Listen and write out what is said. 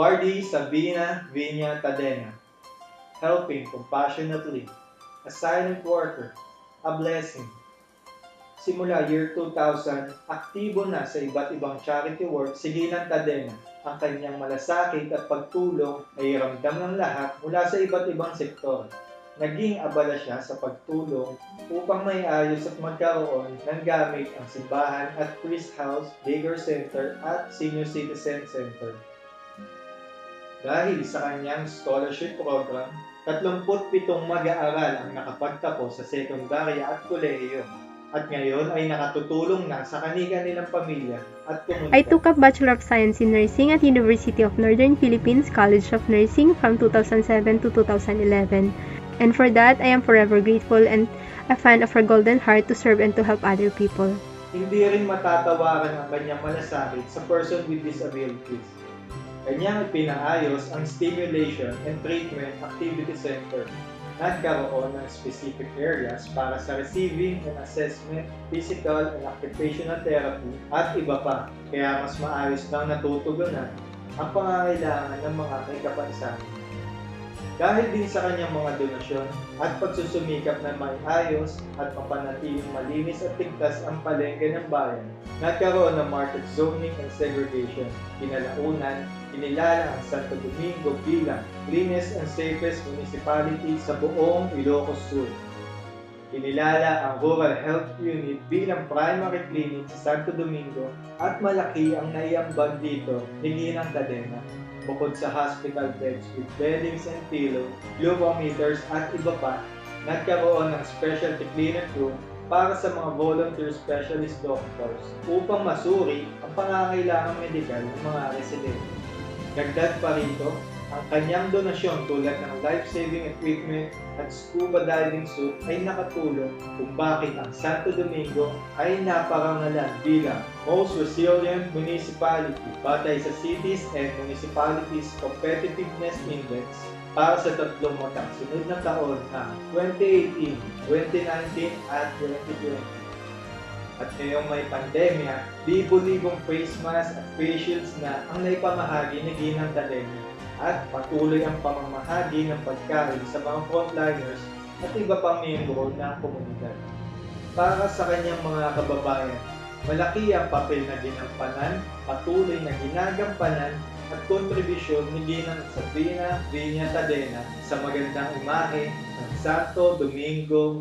RD Sabina Viña Tadena, helping compassionately, a silent worker, a blessing. Simula year 2000, aktibo na sa iba't ibang charity work si Ginang Tadena. Ang kanyang malasakit at pagtulong ay ramdam ng lahat mula sa iba't ibang sektor. Naging abala siya sa pagtulong upang may ayos at magkaroon ng gamit ang simbahan at priest house, daycare center at senior citizen center. Dahil sa kanyang scholarship program, 37 mag-aaral ang nakapagtapos sa sekundarya at kolehiyo. At ngayon ay nakatutulong na sa kanilang pamilya at komunidad. I took up Bachelor of Science in Nursing at University of Northern Philippines College of Nursing from 2007 to 2011. And for that, I am forever grateful and a fan of her golden heart to serve and to help other people. Hindi rin matatawaran ang kanyang malasakit sa person with disabilities. Kanyang ipinaayos ang Stimulation and Treatment Activity Center. Nagkaroon ng specific areas para sa receiving and assessment, physical and occupational therapy, at iba pa. Kaya mas maayos nang natutugunan ang pangangailangan ng mga may kapansanan. Dahil din sa kanyang mga donasyon at pagsusumikap na maayos at mapanatiling malinis at tigtas ang palengke ng bayan, nagkaroon ng market zoning and segregation. Kinalaunan, kinilala ang Santo Domingo bilang cleanest and safest municipality sa buong Ilocos Sur. Kinilala ang Rural Health Unit bilang primary clinic sa Santo Domingo at malaki ang naiambag dito ni Ginang Cadena bukod sa hospital beds with beddings and pillow, glucometers at iba pa, nagkaroon ng specialty clinic room para sa mga volunteer specialist doctors upang masuri ang pangangailangan medikal ng mga residente. Dagdag pa rito, ang kanyang donasyon tulad ng life-saving equipment at scuba diving suit ay nakatulong kung bakit ang Santo Domingo ay naparangalan bilang most resilient municipality batay sa Cities and Municipalities Competitiveness Index para sa tatlong magkasunod na taon na 2018, 2019 at 2020. At ngayong may pandemya, libo-libong face mask at face shields na ang naipamahagi ni Ginang Tadena at patuloy ang pamamahagi ng pagkain sa mga frontliners at iba pang miyembro ng komunidad. Para sa kanyang mga kababayan, malaki ang papel na ginampanan, patuloy na ginagampanan at kontribusyon ni Ginang Sabrina Viña Tadena sa magandang imahe ng Santo Domingo